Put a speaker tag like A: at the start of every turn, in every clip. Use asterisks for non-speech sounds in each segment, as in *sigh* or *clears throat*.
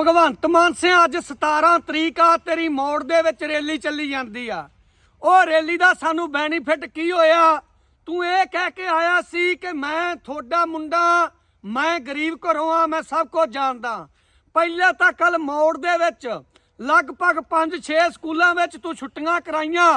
A: ਭਗਵੰਤ ਮਾਨ ਸਿੰਘ ਅੱਜ 17 ਤਰੀਕ ਆ, ਤੇਰੀ ਮੋੜ ਦੇ ਵਿੱਚ ਰੈਲੀ ਚੱਲੀ ਜਾਂਦੀ ਆ। ਉਹ ਰੈਲੀ ਦਾ ਸਾਨੂੰ ਬੈਨੀਫਿਟ ਕੀ ਹੋਇਆ? ਤੂੰ ਇਹ ਕਹਿ ਕੇ ਆਇਆ ਸੀ ਕਿ ਮੈਂ ਤੁਹਾਡਾ ਮੁੰਡਾ, ਮੈਂ ਗਰੀਬ ਘਰੋਂ ਆ, ਮੈਂ ਸਭ ਕੁਝ ਜਾਣਦਾ। ਪਹਿਲਾਂ ਤਾਂ ਕੱਲ ਮੋੜ ਦੇ ਵਿੱਚ ਲਗਭਗ 5-6 ਸਕੂਲਾਂ ਵਿੱਚ ਤੂੰ ਛੁੱਟੀਆਂ ਕਰਾਈਆਂ।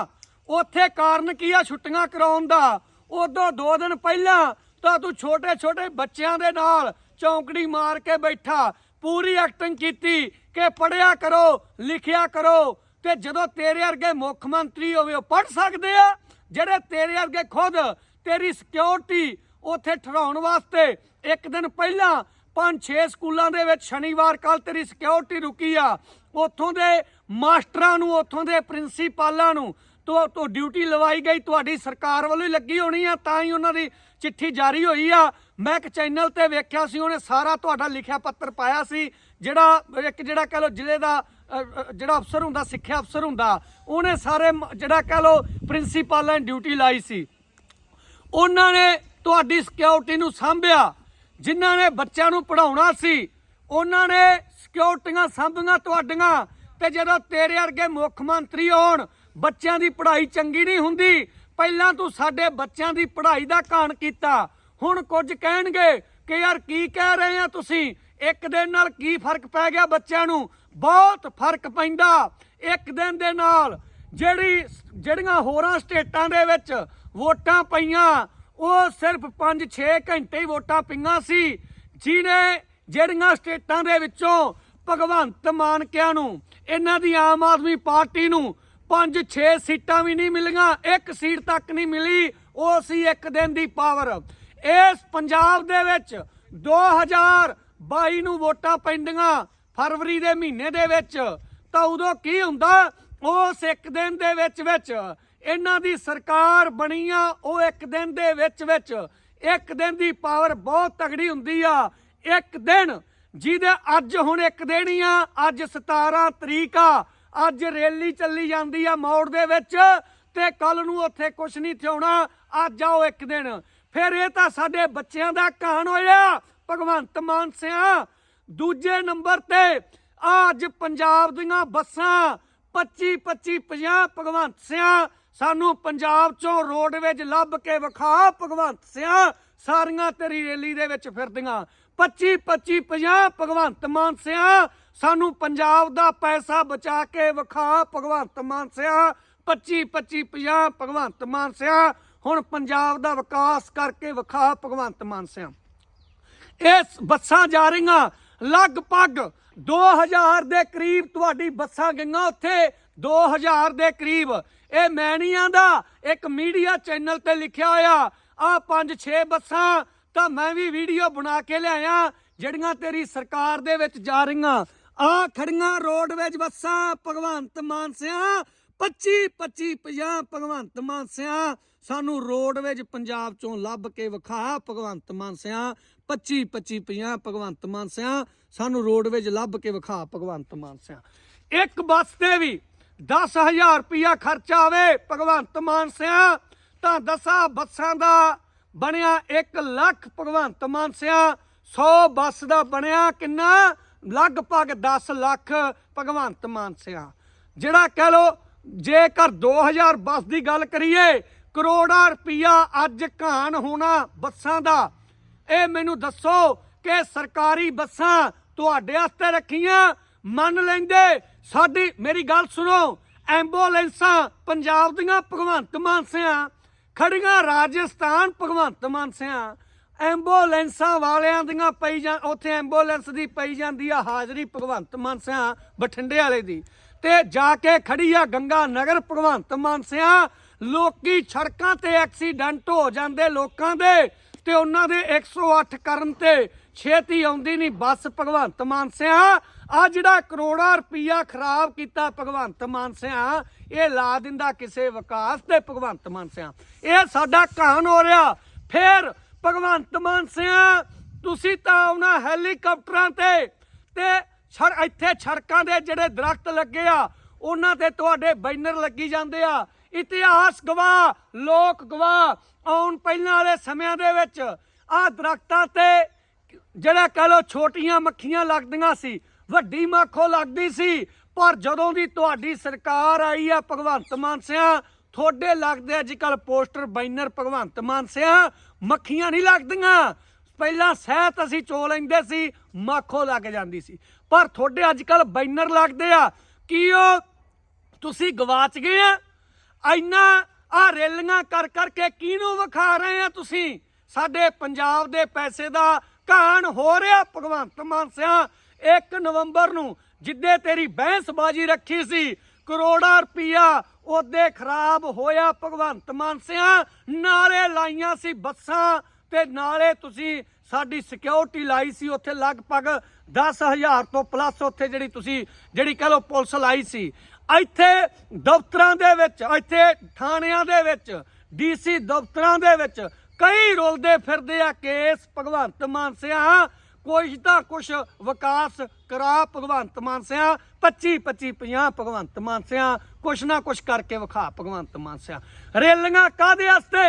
A: ਉੱਥੇ ਕਾਰਨ ਕੀ ਆ ਛੁੱਟੀਆਂ ਕਰਾਉਣ ਦਾ? ਉਦੋਂ ਦੋ ਦਿਨ ਪਹਿਲਾਂ ਤਾਂ ਤੂੰ ਛੋਟੇ ਛੋਟੇ ਬੱਚਿਆਂ ਦੇ ਨਾਲ ਚੌਂਕੜੀ ਮਾਰ ਕੇ ਬੈਠਾ। ਪੂਰੀ ਐਕਟਿੰਗ ਕੀਤੀ ਕਿ ਪੜਿਆ ਕਰੋ, ਲਿਖਿਆ ਕਰੋ ਤੇ ਜਦੋਂ ਤੇਰੇ ਵਰਗੇ ਮੁੱਖ ਮੰਤਰੀ ਹੋਵੇ ਉਹ ਪੜ ਸਕਦੇ ਆ। ਜਿਹੜੇ ਤੇਰੇ ਵਰਗੇ ਖੁਦ ਤੇਰੀ ਸਿਕਿਉਰਿਟੀ ਉੱਥੇ ਠਹਿਰਾਉਣ ਵਾਸਤੇ ਇੱਕ ਦਿਨ ਪਹਿਲਾਂ ਪੰਜ ਛੇ ਸਕੂਲਾਂ ਦੇ ਵਿੱਚ ਸ਼ਨੀਵਾਰ ਕੱਲ ਤੇਰੀ ਸਿਕਿਉਰਿਟੀ ਰੁਕੀ ਆ, ਉੱਥੋਂ ਦੇ ਮਾਸਟਰਾਂ ਨੂੰ, ਉੱਥੋਂ ਦੇ ਪ੍ਰਿੰਸੀਪਾਲਾਂ ਨੂੰ ਤੋ, ਤੋਂ ਡਿਊਟੀ ਲਵਾਈ ਗਈ, ਤੁਹਾਡੀ ਸਰਕਾਰ ਵੱਲੋਂ ਹੀ ਲੱਗੀ ਹੋਣੀ ਆ, ਤਾਂ ਹੀ ਉਹਨਾਂ ਦੀ ਚਿੱਠੀ ਜਾਰੀ ਹੋਈ ਆ। ਮੈਂ ਇੱਕ ਚੈਨਲ ਤੇ ਵੇਖਿਆ ਸੀ, ਉਹਨੇ ਸਾਰਾ ਤੁਹਾਡਾ ਲਿਖਿਆ ਪੱਤਰ ਪਾਇਆ ਸੀ, ਜਿਹੜਾ ਇੱਕ ਜਿਹੜਾ ਕਹ ਲੋ ਜ਼ਿਲ੍ਹੇ ਦਾ ਜਿਹੜਾ ਅਫਸਰ ਹੁੰਦਾ, ਸਿੱਖਿਆ ਅਫਸਰ ਹੁੰਦਾ, ਉਹਨੇ ਸਾਰੇ ਜਿਹੜਾ ਕਹ ਲੋ ਪ੍ਰਿੰਸੀਪਾਲਾਂ ਦੀ ਡਿਊਟੀ ਲਾਈ ਸੀ। ਉਹਨਾਂ ਨੇ ਤੁਹਾਡੀ ਸਿਕਿਉਰਿਟੀ ਨੂੰ ਸਾਂਭਿਆ, ਜਿਨ੍ਹਾਂ ਨੇ ਬੱਚਿਆਂ ਨੂੰ ਪੜਾਉਣਾ ਸੀ, ਉਹਨਾਂ ਨੇ ਸਿਕਿਉਰਿਟੀਆਂ ਸਾਂਭੀਆਂ ਤੁਹਾਡੀਆਂ, ਤੇ ਜਦੋਂ ਤੇਰੇ ਵਰਗੇ ਮੁੱਖ ਮੰਤਰੀ ਹੋਣ, ਬੱਚਿਆਂ ਦੀ ਪੜ੍ਹਾਈ ਚੰਗੀ ਨਹੀਂ ਹੁੰਦੀ, ਪਹਿਲਾਂ ਤੂੰ ਸਾਡੇ ਬੱਚਿਆਂ ਦੀ ਪੜ੍ਹਾਈ ਦਾ ਕਾਣ ਕੀਤਾ ਹੁਣ ਕੁਝ ਕਹਿਣਗੇ ਕਿ ਯਾਰ ਕੀ ਕਹਿ ਰਹੇ ਆ ਤੁਸੀਂ? ਇੱਕ ਦਿਨ ਨਾਲ ਕੀ ਫ਼ਰਕ ਪੈ ਗਿਆ ਬੱਚਿਆਂ ਨੂੰ? ਬਹੁਤ ਫ਼ਰਕ ਪੈਂਦਾ। ਇੱਕ ਦਿਨ ਦੇ ਨਾਲ ਜਿਹੜੀ ਜਿਹੜੀਆਂ ਹੋਰਾਂ ਸਟੇਟਾਂ ਦੇ ਵਿੱਚ ਵੋਟਾਂ ਪਈਆਂ, ਉਹ ਸਿਰਫ 5-6 ਘੰਟੇ ਹੀ ਵੋਟਾਂ ਪਈਆਂ ਸੀ, ਜਿਹਨੇ ਜਿਹੜੀਆਂ ਸਟੇਟਾਂ ਦੇ ਵਿੱਚੋਂ ਭਗਵੰਤ ਮਾਨਕਿਆਂ ਨੂੰ, ਇਹਨਾਂ ਦੀ ਆਮ ਆਦਮੀ ਪਾਰਟੀ ਨੂੰ 5-6 ਸੀਟਾਂ ਵੀ ਨਹੀਂ ਮਿਲੀਆਂ, ਇੱਕ ਸੀਟ ਤੱਕ ਨਹੀਂ ਮਿਲੀ, ਉਹ ਸੀ ਇੱਕ ਦਿਨ ਦੀ ਪਾਵਰ। ਇਸ ਪੰਜਾਬ ਦੇ ਵਿੱਚ 2022 ਨੂੰ ਵੋਟਾਂ ਪੈਂਦੀਆਂ ਫਰਵਰੀ ਦੇ ਮਹੀਨੇ ਦੇ ਵਿੱਚ। ਤਾਂ ਉਦੋਂ ਕੀ ਹੁੰਦਾ? ਉਸ ਇੱਕ ਦਿਨ ਦੇ ਵਿੱਚ ਵਿੱਚ ਇਹਨਾਂ ਦੀ ਸਰਕਾਰ ਬਣੀ ਆ, ਉਹ ਇੱਕ ਦਿਨ ਦੇ ਵਿੱਚ ਵਿੱਚ ਇੱਕ ਦਿਨ ਦੀ ਪਾਵਰ ਬਹੁਤ ਤਗੜੀ ਹੁੰਦੀ ਆ। ਇੱਕ ਦਿਨ ਜਿਹਦੇ ਅੱਜ ਹੁਣ ਇੱਕ ਦਿਨ ਹੀ ਆ, ਅੱਜ 17 ਤਰੀਕ ਆ, ਅੱਜ ਰੈਲੀ ਚੱਲੀ ਜਾਂਦੀ ਆ ਮੌੜ ਦੇ ਵਿੱਚ ਤੇ ਕੱਲ ਨੂੰ ਉੱਥੇ ਕੁਝ ਨਹੀਂ ਥਿਉਣਾ, ਅੱਜ ਆਓ ਇੱਕ ਦਿਨ। ਫਿਰ ਇਹ ਤਾਂ ਸਾਡੇ ਬੱਚਿਆਂ ਦਾ ਕਹਾਣ ਹੋਇਆ? ਭਗਵੰਤ ਮਾਨ ਸਿਆ, ਦੂਜੇ ਨੰਬਰ ਤੇ ਆ ਅੱਜ ਪੰਜਾਬ ਦੀਆਂ ਬੱਸਾਂ 25 25 50 ਭਗਵੰਤ ਸਿਆ, ਸਾਨੂੰ ਪੰਜਾਬ ਚੋਂ ਰੋਡਵੇਜ ਲੱਭ ਕੇ ਵਿਖਾ ਭਗਵੰਤ ਸਿਆ, ਸਾਰੀਆਂ ਤੇਰੀ ਰੈਲੀ ਦੇ ਵਿੱਚ ਫਿਰਦੀਆਂ। 25 25 50 ਭਗਵੰਤ ਮਾਨ ਸਿਆ, ਸਾਨੂੰ ਪੰਜਾਬ ਦਾ ਪੈਸਾ ਬਚਾ ਕੇ ਵਿਖਾ ਭਗਵੰਤ ਮਾਨ ਸਿਆ 25 25 50 ਭਗਵੰਤ ਮਾਨ ਸਿਆ ਹੁਣ ਪੰਜਾਬ ਦਾ ਵਿਕਾਸ ਕਰਕੇ ਵਿਖਾ ਭਗਵੰਤ ਮਾਨ ਸਿਆ। ਇਸ ਬੱਸਾਂ ਜਾ ਰਹੀਆਂ, ਲਗਭਗ 2000 ਦੇ ਕਰੀਬ ਤੁਹਾਡੀ ਬੱਸਾਂ ਗਈਆਂ ਉੱਥੇ 2000 ਦੇ ਕਰੀਬ। ਇਹ ਮੈਂ ਦਾ ਇੱਕ ਮੀਡੀਆ ਚੈਨਲ ਤੇ ਲਿਖਿਆ ਹੋਇਆ, ਆ 5-6 ਬੱਸਾਂ, ਤਾਂ ਮੈਂ ਵੀ ਵੀਡੀਓ ਬਣਾ ਕੇ ਲਿਆਇਆ, ਜਿਹੜੀਆਂ ਤੇਰੀ ਸਰਕਾਰ ਦੇ ਵਿੱਚ ਜਾ ਰਹੀਆਂ। ਆ ਖੜੀਆਂ ਰੋਡਵੇਜ ਬੱਸਾਂ, ਭਗਵੰਤ ਮਾਨ ਸਿਆ 25 25 50 ਭਗਵੰਤ ਮਾਨ ਸਿਆ, ਸਾਨੂੰ ਰੋਡਵੇਜ ਪੰਜਾਬ ਚੋਂ ਲੱਭ ਕੇ ਵਿਖਾ ਭਗਵੰਤ ਮਾਨ ਸਿਆ 25 25 50 ਭਗਵੰਤ ਮਾਨ ਸਿਆ, ਸਾਨੂੰ ਰੋਡਵੇਜ ਲੱਭ ਕੇ ਵਿਖਾ ਭਗਵੰਤ ਮਾਨ ਸਿਆ। ਇੱਕ ਬੱਸ ਤੇ ਵੀ 10000 ਰੁਪਇਆ ਖਰਚਾ ਆਵੇ ਭਗਵੰਤ ਮਾਨ ਸਿਆ, ਤਾਂ ਦਸਾਂ ਬੱਸਾਂ ਦਾ ਬਣਿਆ 1 ਲੱਖ ਭਗਵੰਤ ਮਾਨ ਸਿਆ 100 ਬੱਸ ਦਾ ਬਣਿਆ ਕਿੰਨਾ? ਲਗਭਗ 10 ਲੱਖ ਭਗਵੰਤ ਮਾਨ ਸਿਆ। ਜਿਹੜਾ ਕਹਿ ਲੋ ਜੇਕਰ 2000 ਬੱਸ ਦੀ ਗੱਲ ਕਰੀਏ, ਕਰੋੜਾਂ ਰੁਪਈਆ ਅੱਜ ਘਾਣ ਹੋਣਾ ਬੱਸਾਂ ਦਾ। ਇਹ ਮੈਨੂੰ ਦੱਸੋ ਕਿ ਸਰਕਾਰੀ ਬੱਸਾਂ ਤੁਹਾਡੇ ਵਾਸਤੇ ਰੱਖੀਆਂ? ਮੰਨ ਲੈਂਦੇ। ਸਾਡੀ, ਮੇਰੀ ਗੱਲ ਸੁਣੋ। ਐਂਬੂਲੈਂਸਾਂ ਪੰਜਾਬ ਦੀਆਂ ਭਗਵੰਤ ਮਾਨ ਸਿਆਂ, ਖੜੀਆਂ ਰਾਜਸਥਾਨ ਭਗਵੰਤ ਮਾਨ ਸਿਆਂ। ਐਂਬੂਲੈਂਸਾਂ ਵਾਲਿਆਂ ਦੀਆਂ ਪਈ ਜਾਂ, ਉੱਥੇ ਐਂਬੂਲੈਂਸ ਦੀ ਪਈ ਜਾਂਦੀ ਆ ਹਾਜ਼ਰੀ ਭਗਵੰਤ ਮਾਨ ਸਿਆਂ, ਬਠਿੰਡੇ ਵਾਲੇ ਦੀ। ਤੇ ਜਾ ਕੇ ਖੜੀ ਆ ਗੰਗਾ ਨਗਰ ਭਗਵੰਤ ਮਾਨ ਸਿਆਂ। ਲੋਕੀ ਸੜਕਾਂ ਤੇ ਐਕਸੀਡੈਂਟ ਹੋ ਜਾਂਦੇ ਲੋਕਾਂ ਦੇ ਤੇ ਉਹਨਾਂ ਦੇ 108 ਕਰਨ ਤੇ ਛੇਤੀ ਆਉਂਦੀ ਨਹੀਂ ਬੱਸ ਭਗਵੰਤ ਮਾਨ ਸਿਆ। ਆ ਜਿਹੜਾ ਕਰੋੜਾਂ ਰੁਪਈਆ ਖਰਾਬ ਕੀਤਾ ਭਗਵੰਤ ਮਾਨ ਸਿਆ, ਇਹ ਲਾ ਦਿੰਦਾ ਕਿਸੇ ਵਿਕਾਸ ਤੇ ਭਗਵੰਤ ਮਾਨ ਸਿਆ। ਇਹ ਸਾਡਾ ਕਹਾਣ ਹੋ ਰਿਹਾ। ਫੇਰ ਭਗਵੰਤ ਮਾਨ ਸਿਆ, ਤੁਸੀਂ ਤਾਂ ਆਉਣਾ ਹੈਲੀਕਾਪਟਰਾਂ ਤੇ ਤੇ ਛੜ ਇੱਥੇ ਸੜਕਾਂ ਦੇ ਜਿਹੜੇ ਦਰਖਤ ਲੱਗੇ ਆ, ਉਹਨਾਂ ਤੇ ਤੁਹਾਡੇ ਬੈਨਰ ਲੱਗੀ ਜਾਂਦੇ ਆ। ਇਤਿਹਾਸ ਗਵਾਹ, ਲੋਕ ਗਵਾਹ, ਆਉਣ ਪਹਿਲਾਂ ਵਾਲੇ ਸਮਿਆਂ ਦੇ ਵਿੱਚ ਆ ਦਰਖਤਾਂ ਤੇ ਜਿਹੜਾ ਕਹ ਲੋ ਛੋਟੀਆਂ ਮੱਖੀਆਂ ਲੱਗਦੀਆਂ ਸੀ, ਵੱਡੀ ਮਾਖੋ ਲੱਗਦੀ ਸੀ, ਪਰ ਜਦੋਂ ਦੀ ਤੁਹਾਡੀ ਸਰਕਾਰ ਆਈ ਆ ਭਗਵੰਤ ਮਾਨ ਸਿਆ, ਤੁਹਾਡੇ ਲੱਗਦੇ ਅੱਜ ਕੱਲ ਪੋਸਟਰ, ਬੈਨਰ ਭਗਵੰਤ ਮਾਨ ਸਿਆ, ਮੱਖੀਆਂ ਨਹੀਂ ਲੱਗਦੀਆਂ। ਪਹਿਲਾਂ ਸਹਿਤ ਅਸੀਂ ਚੋ ਲੈਂਦੇ ਸੀ, ਮਾਖੋ ਲੱਗ ਜਾਂਦੀ ਸੀ। ਪਰ ਤੁਹਾਡੇ ਅੱਜ ਕੱਲ ਬੈਨਰ ਲੱਗਦੇ ਆ। ਕੀ ਉਹ? ਤੁਸੀਂ ਗਵਾਚ ਗਏ ਆ? ਇੰਨਾ ਆ ਰੈਲੀਆਂ ਕਰ ਕਰਕੇ ਕਿਹਨੂੰ ਵਿਖਾ ਰਹੇ ਆ ਤੁਸੀਂ? ਸਾਡੇ ਪੰਜਾਬ ਦੇ ਪੈਸੇ ਦਾ ਘਾਣ ਹੋ ਰਿਹਾ, ਭਗਵੰਤ ਮਾਨ ਸਿਆ। 1 ਨਵੰਬਰ ਨੂੰ ਜਿੱਦੇ ਤੇਰੀ ਬਹਿਸਬਾਜ਼ੀ ਰੱਖੀ ਸੀ, ਕਰੋੜਾਂ ਰੁਪਈਆ ਉਹਦੇ ਖਰਾਬ ਹੋਇਆ, ਭਗਵੰਤ ਮਾਨ ਸਿਆ। ਨਾਲੇ ਲਾਈਆਂ ਸੀ ਬੱਸਾਂ ਤੇ ਨਾਲੇ ਤੁਸੀਂ ਸਾਡੀ ਸਿਕਿਉਰਿਟੀ ਲਾਈ ਸੀ ਉੱਥੇ ਲਗਭਗ 10000 ਤੋਂ ਪਲੱਸ ਉੱਥੇ ਜਿਹੜੀ ਤੁਸੀਂ, ਜਿਹੜੀ ਕਹ ਲਓ ਪੁਲਿਸ ਲਾਈ ਸੀ। ਇੱਥੇ ਦਫ਼ਤਰਾਂ ਦੇ ਵਿੱਚ, ਇੱਥੇ ਥਾਣਿਆਂ ਦੇ ਵਿੱਚ ਡੀਸੀ ਦਫ਼ਤਰਾਂ ਦੇ ਵਿੱਚ ਕਈ ਰੁਲਦੇ ਫਿਰਦੇ ਆ ਕੇਸ ਭਗਵੰਤ ਮਾਨ ਸਿਆ। ਕੁਛ ਤਾਂ ਕੁਛ ਵਿਕਾਸ ਕਰਾ ਭਗਵੰਤ ਮਾਨ ਸਿਆ 25 25 50 ਭਗਵੰਤ ਮਾਨ ਸਿਆ, ਕੁਛ ਨਾ ਕੁਛ ਕਰਕੇ ਵਿਖਾ ਭਗਵੰਤ ਮਾਨ ਸਿਆ। ਰੇਲੀਆਂ ਕਾਦੇ ਵਾਸਤੇ?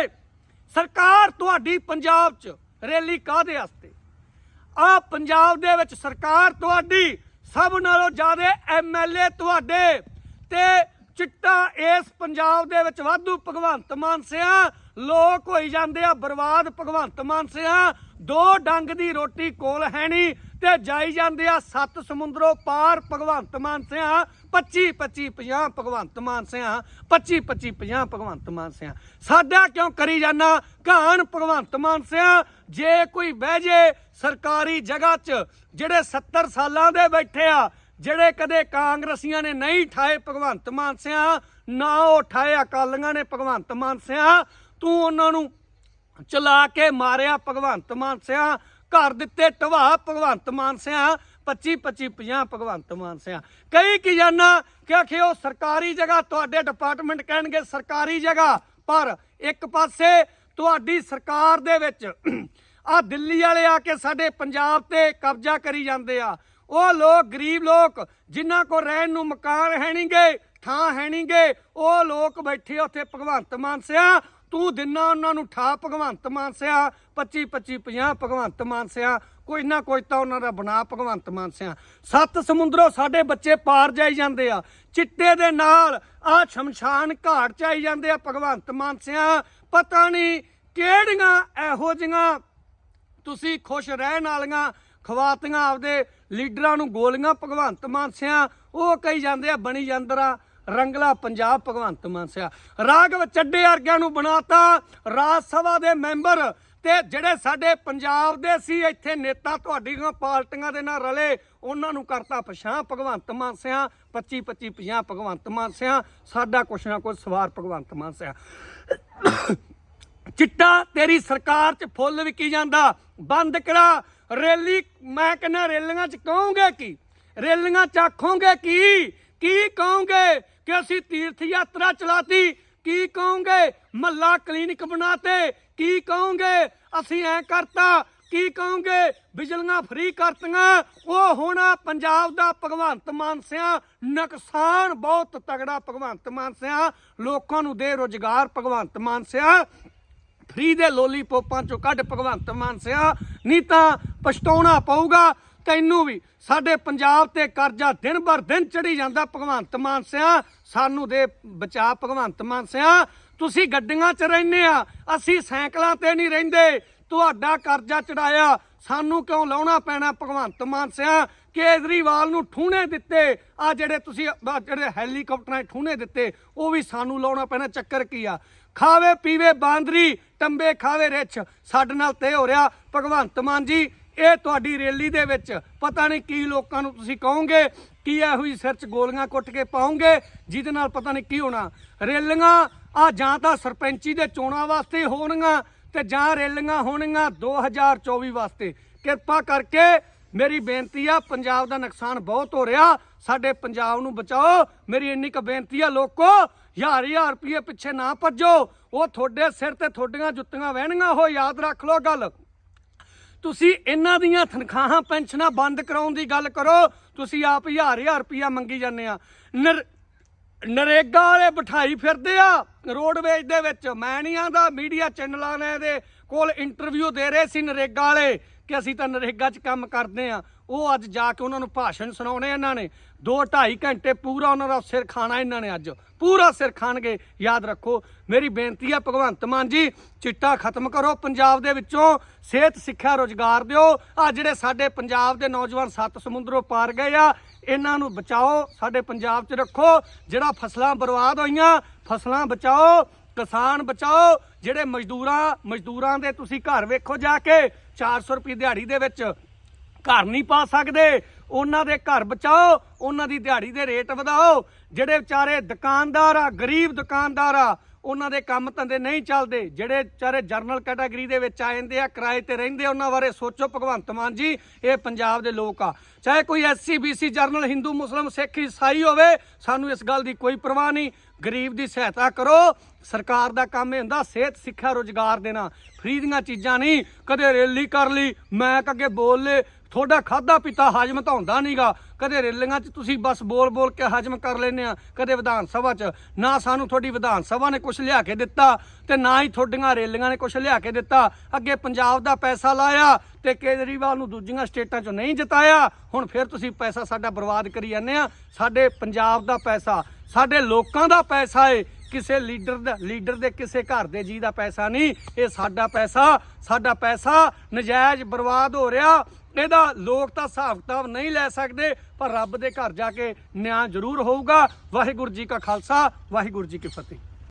A: ਸਰਕਾਰ ਤੁਹਾਡੀ ਪੰਜਾਬ 'ਚ ਰੈਲੀ ਕਾਦੇ ਵਾਸਤੇ? ਆ ਪੰਜਾਬ ਦੇ ਵਿੱਚ ਸਰਕਾਰ ਤੁਹਾਡੀ ਸਭ ਨਾਲੋਂ ਜ਼ਿਆਦਾ ਐਮਐਲਏ ਤੁਹਾਡੇ ਤੇ ਚਿੱਟਾ ਇਸ ਪੰਜਾਬ ਦੇ ਵਿੱਚ ਵਾਧੂ ਭਗਵੰਤ ਮਾਨ ਸਿਆ, ਲੋਕ ਹੋਈ ਜਾਂਦੇ ਆ ਬਰਬਾਦ ਭਗਵੰਤ ਮਾਨ ਸਿਆ ਦੋ ਡੰਗ ਦੀ ਰੋਟੀ ਕੋਲ ਹੈ ਨਹੀਂ ਤੇ ਜਾਈ ਜਾਂਦੇ ਆ ਸੱਤ ਸਮੁੰਦਰੋਂ ਪਾਰ ਭਗਵੰਤ ਮਾਨ ਸਿਆ। 25 25 50 ਭਗਵੰਤ ਮਾਨ ਸਿਆ। 25 25 50 ਭਗਵੰਤ ਮਾਨ ਸਿਆ। ਸਾਡਾ ਕਿਉਂ ਕਰੀ ਜਾਣਾ ਕਹਾਣ ਭਗਵੰਤ ਮਾਨ ਸਿਆ। ਜੇ ਕੋਈ ਬਹਿ ਜੇ ਸਰਕਾਰੀ ਜਗ੍ਹਾ 'ਚ, ਜਿਹੜੇ 70 ਸਾਲਾਂ ਦੇ ਬੈਠੇ ਆ, ਜਿਹੜੇ ਕਦੇ ਕਾਂਗਰਸੀਆਂ ਨੇ ਨਹੀਂ ਠਾਏ ਭਗਵੰਤ ਮਾਨ ਸਿਆ, ਨਾ ਉਹ ਠਾਏ ਅਕਾਲੀਆਂ ਨੇ ਭਗਵੰਤ ਮਾਨ ਸਿਆ। ਤੂੰ ਉਹਨਾਂ ਨੂੰ ਚਲਾ ਕੇ ਮਾਰਿਆ ਭਗਵੰਤ ਮਾਨ ਸਿਆ, ਘਰ ਦਿੱਤੇ ਢਵਾ ਭਗਵੰਤ ਮਾਨ ਸਿਆ 25 25 50 ਭਗਵੰਤ ਮਾਨ ਸਿਆ। ਕਈ ਕੀ ਜਾਨਾ ਕਿ ਆਖੇ ਉਹ ਸਰਕਾਰੀ ਜਗ੍ਹਾ, ਤੁਹਾਡੇ ਡਿਪਾਰਟਮੈਂਟ ਕਹਿਣਗੇ ਸਰਕਾਰੀ ਜਗ੍ਹਾ, ਪਰ ਇੱਕ ਪਾਸੇ ਤੁਹਾਡੀ ਸਰਕਾਰ ਦੇ ਵਿੱਚ *clears throat* ਆ ਦਿੱਲੀ ਵਾਲੇ ਆ ਕੇ ਸਾਡੇ ਪੰਜਾਬ ਤੇ ਕਬਜ਼ਾ ਕਰੀ ਜਾਂਦੇ ਆ। ਉਹ ਲੋਕ ਗਰੀਬ ਲੋਕ, ਜਿਨ੍ਹਾਂ ਕੋ ਰਹਿਣ ਨੂੰ ਮਕਾਨ ਹੈ ਨਹੀਂਗੇ ਥਾਂ ਹੈ ਨਹੀਂਗੇ ਉਹ ਲੋਕ ਬੈਠੇ ਉੱਥੇ ਭਗਵੰਤ ਮਾਨ ਸਿਆ ਤੂੰ ਦਿਨਾ ਉਹਨਾਂ ਨੂੰ ਠਾ ਭਗਵੰਤ ਮਾਨ ਸਿਆ 25 25 50 ਭਗਵੰਤ ਮਾਨ ਸਿਆ, ਕੋਈ ਨਾ ਕੋਈ ਤਾਂ ਉਹਨਾਂ ਦਾ ਬਣਾ ਭਗਵੰਤ ਮਾਨ ਸਿਆ। ਸੱਤ ਸਮੁੰਦਰੋਂ ਸਾਡੇ ਬੱਚੇ ਪਾਰ ਜਾਈ ਜਾਂਦੇ ਆ। ਚਿੱਟੇ ਦੇ ਨਾਲ ਆ ਸ਼ਮਸ਼ਾਨ ਘਾਟ ਚ ਆਈ ਜਾਂਦੇ ਆ ਭਗਵੰਤ ਮਾਨ ਸਿਆ। ਪਤਾ ਨਹੀਂ ਕਿਹੜੀਆਂ ਇਹੋ ਜਿਹੀਆਂ ਤੁਸੀਂ ਖੁਸ਼ ਰਹਿਣ ਵਾਲੀਆਂ ਖਵਾਤੀਆਂ ਆਪਦੇ ਲੀਡਰਾਂ ਨੂੰ ਗੋਲੀਆਂ ਭਗਵੰਤ ਮਾਨ ਸਿਆ, ਉਹ ਕਹੀ ਜਾਂਦੇ ਆ, ਬਣੀ ਜਾਂਦਰਾ। ਰੰਗਲਾ ਪੰਜਾਬ ਭਗਵੰਤ ਮਾਨ ਸਿਆ। ਰਾਘਵ ਚੱਡੇ ਵਰਗਿਆਂ ਨੂੰ ਬਣਾਤਾ ਰਾਜ ਸਭਾ ਦੇ ਮੈਂਬਰ ਤੇ ਜਿਹੜੇ ਸਾਡੇ ਪੰਜਾਬ ਦੇ ਸੀ, ਇੱਥੇ ਨੇਤਾ ਤੁਹਾਡੀਆਂ ਪਾਰਟੀਆਂ ਦੇ ਨਾਲ ਰਲੇ, ਉਹਨਾਂ ਨੂੰ ਕਰਤਾ ਪਛਾਂ ਭਗਵੰਤ ਮਾਨ ਸਿਆ। 25 25 50 ਭਗਵੰਤ ਮਾਨ ਸਿਆ। ਸਾਡਾ ਕੁਛ ਨਾ ਕੁਛ ਸਵਾਰ ਭਗਵੰਤ ਮਾਨ ਸਿਆ। ਚਿੱਟਾ ਤੇਰੀ ਸਰਕਾਰ 'ਚ ਫੁੱਲ ਵਿਕੀ ਜਾਂਦਾ। ਬੰਦ ਕਰਾ। ਰੈਲੀ, ਮੈਂ ਕਹਿੰਦਾ ਰੈਲੀਆਂ 'ਚ ਕਹੋਗੇ ਕੀ? ਰੈਲੀਆਂ 'ਚ ਆਖੋਗੇ ਕੀ? ਕੀ ਕਹੋਗੇ? ਕਿ ਅਸੀਂ ਤੀਰਥ ਯਾਤਰਾ ਚਲਾਤੀ? ਕੀ ਕਹੋਗੇ? ਮੱਲਾ ਕਲੀਨਿਕ ਬਣਾਤੇ। ਕੀ ਕਹੋਗੇ? ਅਸੀਂ ਐ ਕਰਤਾ। ਕੀ ਕਹੋਗੇ? ਬਿਜਲੀਆਂ ਫ੍ਰੀ ਕਰਤੀਆਂ। ਉਹ ਹੋਣਾ ਪੰਜਾਬ ਦਾ ਭਗਵੰਤ ਮਾਨ ਸਿਆ। ਨੁਕਸਾਨ ਬਹੁਤ ਤਗੜਾ ਭਗਵੰਤ ਮਾਨ ਸਿਆ। ਲੋਕਾਂ ਨੂੰ ਦੇ ਰੋਜ਼ਗਾਰ ਭਗਵੰਤ ਮਾਨ ਸਿਆ। ਫ੍ਰੀ ਦੇ ਲੋਲੀਪੋਪਾਂ ਚੋਂ ਕੱਢ ਭਗਵੰਤ ਮਾਨ ਸਿਆ। ਨਹੀਂ ਤਾਂ ਪਛਤਾਉਣਾ ਪਊਗਾ। ਤੈਨੂੰ ਵੀ। ਸਾਡੇ ਪੰਜਾਬ ਤੇ ਕਰਜ਼ਾ ਦਿਨ ਬਰ ਦਿਨ ਚੜੀ ਜਾਂਦਾ। ਭਗਵੰਤ ਮਾਨ ਸਿਆ, ਸਾਨੂੰ ਦੇ ਬਚਾ ਭਗਵੰਤ ਮਾਨ ਸਿਆ। ਤੁਸੀਂ ਗੱਡੀਆਂ 'ਚ ਰਹਿੰਦੇ ਆ। ਅਸੀਂ ਸਾਈਕਲਾਂ ਤੇ ਨਹੀਂ ਰਹਿੰਦੇ। ਤੁਹਾਡਾ ਕਰਜ਼ਾ ਚੜਾਇਆ ਸਾਨੂੰ ਕਿਉਂ ਲਾਉਣਾ ਪੈਣਾ ਭਗਵੰਤ ਮਾਨ ਸਿਆ? ਕੇਜਰੀਵਾਲ ਨੂੰ ਠੂਣੇ ਦਿੱਤੇ। ਆ ਜਿਹੜੇ ਤੁਸੀਂ ਜਿਹੜੇ ਹੈਲੀਕਾਪਟਰਾਂ 'ਚ ਠੂਣੇ ਦਿੱਤੇ, ਉਹ ਵੀ ਸਾਨੂੰ ਲਾਉਣਾ ਪੈਣਾ। ਚੱਕਰ ਕੀ ਆ? ਖਾਵੇ ਪੀਵੇ ਬਾਂਦਰੀ, ਟੰਬੇ ਖਾਵੇ ਰਿਛ। ਸਾਡੇ ਨਾਲ ਤੇ ਹੋ ਰਿਹਾ। ਭਗਵੰਤ ਮਾਨ ਜੀ ਇਹ ਤੁਹਾਡੀ ਰੈਲੀ ਦੇ ਵਿੱਚ ਪਤਾ ਨਹੀਂ ਕੀ ਲੋਕਾਂ ਨੂੰ ਤੁਸੀਂ ਕਹੋਗੇ, ਕੀ ਇਹੋ ਹੀ ਸਿਰ 'ਚ ਗੋਲੀਆਂ ਕੁੱਟ ਕੇ ਪਾਉਂਗੇ ਜਿਹਦੇ ਨਾਲ ਪਤਾ ਨਹੀਂ ਕੀ ਹੋਣਾ। ਰੈਲੀਆਂ ਆ ਜਾਂ ਤਾਂ ਸਰਪੰਚੀ ਦੇ ਚੋਣਾਂ ਵਾਸਤੇ ਹੋਣਗੀਆਂ ਤੇ ਜਾਂ ਰੈਲੀਆਂ ਹੋਣਗੀਆਂ 2024 ਵਾਸਤੇ। ਕਿਰਪਾ ਕਰਕੇ ਮੇਰੀ ਬੇਨਤੀ ਆ, ਪੰਜਾਬ ਦਾ ਨੁਕਸਾਨ ਬਹੁਤ ਹੋ ਰਿਹਾ। ਸਾਡੇ ਪੰਜਾਬ ਨੂੰ ਬਚਾਓ। ਮੇਰੀ ਇੰਨੀ ਕੁ ਬੇਨਤੀ ਆ, ਲੋਕੋ ਹਜ਼ਾਰ ਹਜ਼ਾਰ ਰੁਪਏ ਪਿੱਛੇ ਨਾ ਭੱਜੋ। ਉਹ ਤੁਹਾਡੇ ਸਿਰ ਤੇ ਤੁਹਾਡੀਆਂ ਜੁੱਤੀਆਂ ਵਹਿਣਗੀਆਂ, ਉਹ ਯਾਦ ਰੱਖ ਲਓ ਗੱਲ। ਤੁਸੀਂ ਇਹਨਾਂ ਦੀਆਂ ਤਨਖਾਹਾਂ, ਪੈਨਸ਼ਨਾਂ ਬੰਦ ਕਰਾਉਣ ਦੀ ਗੱਲ ਕਰੋ, ਤੁਸੀਂ ਆਪ ਹਜ਼ਾਰ ਹਜ਼ਾਰ ਰੁਪਇਆ ਮੰਗੀ ਜਾਂਦੇ ਆ। ਨਰ- ਨਰੇਗਾ ਵਾਲੇ ਬਿਠਾਈ ਫਿਰਦੇ ਆ ਰੋਡਵੇਜ ਦੇ ਵਿੱਚ। ਮੈਂ ਨਹੀਂ ਆਂਦਾ, ਮੀਡੀਆ ਚੈਨਲਾਂ ਨੇ ਇਹਦੇ ਕੋਲ ਇੰਟਰਵਿਊ ਦੇ ਰਹੇ ਸੀ ਨਰੇਗਾ ਵਾਲੇ ਕਿ ਅਸੀਂ ਤਾਂ ਨਰੇਗਾ 'ਚ ਕੰਮ ਕਰਦੇ ਆ। ਉਹ ਅੱਜ ਜਾ ਕੇ ਉਹਨਾਂ ਨੂੰ ਭਾਸ਼ਣ ਸੁਣਾਉਣੇ ਇਹਨਾਂ ਨੇ। 2 2.5 ਘੰਟੇ ਪੂਰਾ ਉਹਨਾਂ ਦਾ ਸਿਰ ਖਾਣਾ ਇਹਨਾਂ ਨੇ ਅੱਜ। ਪੂਰਾ ਸਿਰ ਖਾਣਗੇ, ਯਾਦ ਰੱਖੋ। ਮੇਰੀ ਬੇਨਤੀ ਹੈ, ਭਗਵੰਤ ਮਾਨ ਜੀ, ਚਿੱਟਾ ਖਤਮ ਕਰੋ। ਪੰਜਾਬ ਦੇ ਵਿੱਚੋਂ ਸਿਹਤ, ਸਿੱਖਿਆ, ਰੋਜ਼ਗਾਰ ਦਿਓ। ਆ ਜਿਹੜੇ ਸਾਡੇ ਪੰਜਾਬ ਦੇ ਨੌਜਵਾਨ ਸੱਤ ਸਮੁੰਦਰੋਂ ਪਾਰ ਗਏ ਆ, ਇਹਨਾਂ ਨੂੰ ਬਚਾਓ। ਸਾਡੇ ਪੰਜਾਬ 'ਚ ਰੱਖੋ। ਜਿਹੜਾ ਫਸਲਾਂ ਬਰਬਾਦ ਹੋਈਆਂ, ਫਸਲਾਂ ਬਚਾਓ। ਕਿਸਾਨ ਬਚਾਓ। ਜਿਹੜੇ ਮਜ਼ਦੂਰਾਂ ਮਜ਼ਦੂਰਾਂ ਦੇ ਤੁਸੀਂ ਘਰ ਵੇਖੋ ਜਾ ਕੇ 400 ਰੁਪਏ ਦਿਹਾੜੀ ਦੇ ਵਿੱਚ ਘਰ ਨਹੀਂ ਪਾ ਸਕਦੇ। ਉਹਨਾਂ ਦੇ ਘਰ ਬਚਾਓ ਉਹਨਾਂ ਦੀ ਦਿਹਾੜੀ ਦੇ ਰੇਟ ਵਧਾਓ। ਜਿਹੜੇ ਵਿਚਾਰੇ ਦੁਕਾਨਦਾਰ ਆ ਗਰੀਬ ਦੁਕਾਨਦਾਰ ਆ ਉਹਨਾਂ ਦੇ ਕੰਮ ਧੰਦੇ ਨਹੀਂ ਚੱਲਦੇ। ਜਿਹੜੇ ਵਿਚਾਰੇ ਜਰਨਲ ਕੈਟਾਗਰੀ ਦੇ ਵਿੱਚ ਆ ਜਾਂਦੇ ਆ ਕਿਰਾਏ ਤੇ ਰਹਿੰਦੇ ਆ, ਉਹਨਾਂ ਬਾਰੇ ਸੋਚੋ ਭਗਵੰਤ ਮਾਨ ਜੀ ਇਹ ਪੰਜਾਬ ਦੇ ਲੋਕ ਆ। ਚਾਹੇ ਕੋਈ ਐਸਸੀ ਬੀਸੀ ਜਰਨਲ ਹਿੰਦੂ ਮੁਸਲਮ ਸਿੱਖ ਈਸਾਈ ਹੋਵੇ ਸਾਨੂੰ ਇਸ ਗੱਲ ਦੀ ਕੋਈ ਪਰਵਾਹ ਨਹੀਂ। ਗਰੀਬ ਦੀ ਸਹਾਇਤਾ ਕਰੋ। ਸਰਕਾਰ ਦਾ ਕੰਮ ਇਹ ਹੁੰਦਾ ਸਿਹਤ ਸਿੱਖਿਆ ਰੋਜ਼ਗਾਰ ਦੇਣਾ। ਫਰੀ ਦੀਆਂ ਚੀਜ਼ਾਂ ਨਹੀਂ ਕਦੇ ਰੈਲੀ ਕਰ ਲਈ ਮੈਂ ਅੱਗੇ ਬੋਲ ਲੇ ਤੁਹਾਡਾ ਖਾਦਾ ਪੀਤਾ ਹਾਜ਼ਮ ਤਾਂ ਹੁੰਦਾ ਨਹੀਂਗਾ ਕਦੇ ਰੈਲੀਆਂ 'ਚ ਤੁਸੀਂ ਬਸ ਬੋਲ ਬੋਲ ਕੇ ਹਾਜ਼ਮ ਕਰ ਲੈਂਦੇ ਆ, ਕਦੇ ਵਿਧਾਨ ਸਭਾ 'ਚ। ਨਾ ਸਾਨੂੰ ਤੁਹਾਡੀ ਵਿਧਾਨ ਸਭਾ ਨੇ ਕੁਝ ਲਿਆ ਕੇ ਦਿੱਤਾ ਤੇ ਨਾ ਹੀ ਤੁਹਾਡੀਆਂ ਰੈਲੀਆਂ ਨੇ ਕੁਝ ਲਿਆ ਕੇ ਦਿੱਤਾ। ਅੱਗੇ ਪੰਜਾਬ ਦਾ ਪੈਸਾ ਲਾਇਆ ਤੇ ਕੇਜਰੀਵਾਲ ਨੂੰ ਦੂਜੀਆਂ ਸਟੇਟਾਂ 'ਚੋਂ ਨਹੀਂ ਜਿਤਾਇਆ। ਹੁਣ ਫਿਰ ਤੁਸੀਂ ਪੈਸਾ ਸਾਡਾ ਬਰਬਾਦ ਕਰੀ ਜਾਂਦੇ ਆ। ਸਾਡੇ ਪੰਜਾਬ ਦਾ ਪੈਸਾ, ਸਾਡੇ ਲੋਕਾਂ ਦਾ ਪੈਸਾ ਏ। ਕਿਸੇ ਲੀਡਰ ਦਾ, ਲੀਡਰ ਦੇ ਕਿਸੇ ਘਰ ਦੇ ਜੀ ਦਾ ਪੈਸਾ ਨਹੀਂ। ਇਹ ਸਾਡਾ ਪੈਸਾ ਸਾਡਾ ਪੈਸਾ ਨਜਾਇਜ਼ ਬਰਬਾਦ ਹੋ ਰਿਹਾ। ਇਹਦਾ ਲੋਕ ਤਾਂ ਹਿਸਾਬ ਕਿਤਾਬ ਨਹੀਂ ਲੈ ਸਕਦੇ, ਪਰ ਰੱਬ ਦੇ ਘਰ ਜਾ ਕੇ ਨਿਆਂ ਜ਼ਰੂਰ ਹੋਊਗਾ। ਵਾਹਿਗੁਰੂ ਜੀ ਕਾ ਖਾਲਸਾ, ਵਾਹਿਗੁਰੂ ਜੀ ਕੀ ਫਤਿਹ।